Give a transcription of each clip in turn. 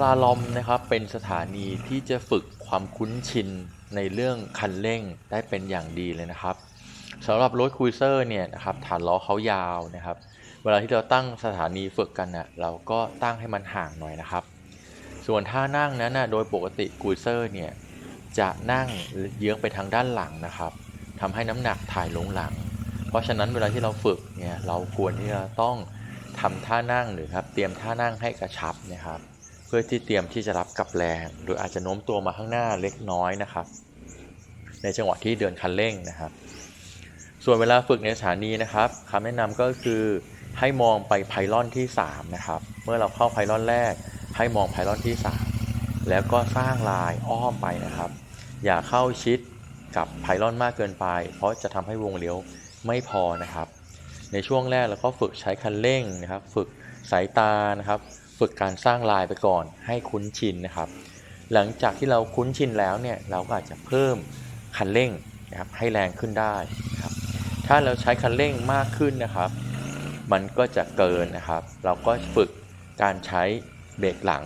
ลาลอมนะครับเป็นสถานีที่จะฝึกความคุ้นชินในเรื่องคันเร่งได้เป็นอย่างดีเลยนะครับสำหรับรถคุยเซอร์เนี่ยนะครับฐานล้อเขายาวนะครับ เวลาที่เราตั้งสถานีฝึกกันนะ่ะเราก็ตั้งให้มันห่างหน่อยนะครับ ส่วนท่านั่งนั้นนะโดยปกติคุยเซอร์เนี่ยจะนั่งเยื้องไปทางด้านหลังนะครับทำให้น้ำหนักถ่ายลงหลัง เพราะฉะนั้นเวลาที่เราฝึกเนี่ยเราควรที่จะต้องทำท่านั่งหรือครับเตรียมท่านั่งให้กระชับนะครับ พื่อที่เตรียมที่จะรับกับแรง หรืออาจจะโน้มตัวมาข้างหน้าเล็กน้อยนะครับ ในจังหวะที่เดินคันเร่งนะครับ ส่วนเวลาฝึกในสถานีนะครับคำแนะนำก็คือให้มองไปไพลอนที่ 3 นะครับ เมื่อเราเข้าไพลอนแรก ให้มองไพลอนที่ 3 แล้วก็สร้างลายอ้อมไปนะครับ อย่าเข้าชิดกับไพลอนมากเกินไป เพราะจะทำให้วงเลี้ยวไม่พอนะครับ ในช่วงแรกเราก็ฝึกใช้คันเร่งนะครับ ฝึกสายตานะครับ ฝึกการสร้างลายไปก่อนให้คุ้นชินนะครับ หลังจากที่เราคุ้นชินแล้วเนี่ยเราก็อาจจะเพิ่มคันเร่งนะครับให้แรงขึ้นได้นะครับถ้าเราใช้คันเร่งมากขึ้นนะครับ มันก็จะเกินนะครับ เราก็ฝึกการใช้เบรกหลัง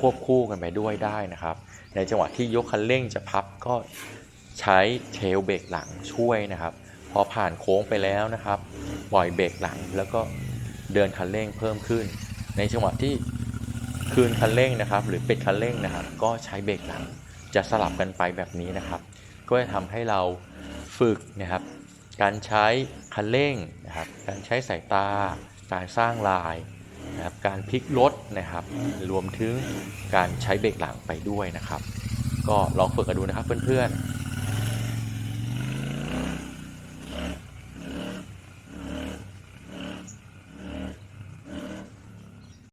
ควบคู่กันไปด้วยได้นะครับ ในจังหวะที่ยกคันเร่งจะพับก็ใช้เทลเบรกหลังช่วยนะครับ พอผ่านโค้งไปแล้วนะครับปล่อยเบรกหลังแล้วก็เดินคันเร่งเพิ่มขึ้น ในจังหวะที่คืนคันเร่งนะครับ หรือปิดคันเร่งนะครับ ก็ใช้เบรกหลังจะสลับกันไปแบบนี้นะครับ ก็จะทำให้เราฝึกนะครับ การใช้คันเร่งนะครับ การใช้สายตา การสร้างลายนะครับ การพลิกรถนะครับ รวมถึงการใช้เบรกหลังไปด้วยนะครับ ก็ลองฝึกกันดูนะครับเพื่อนๆ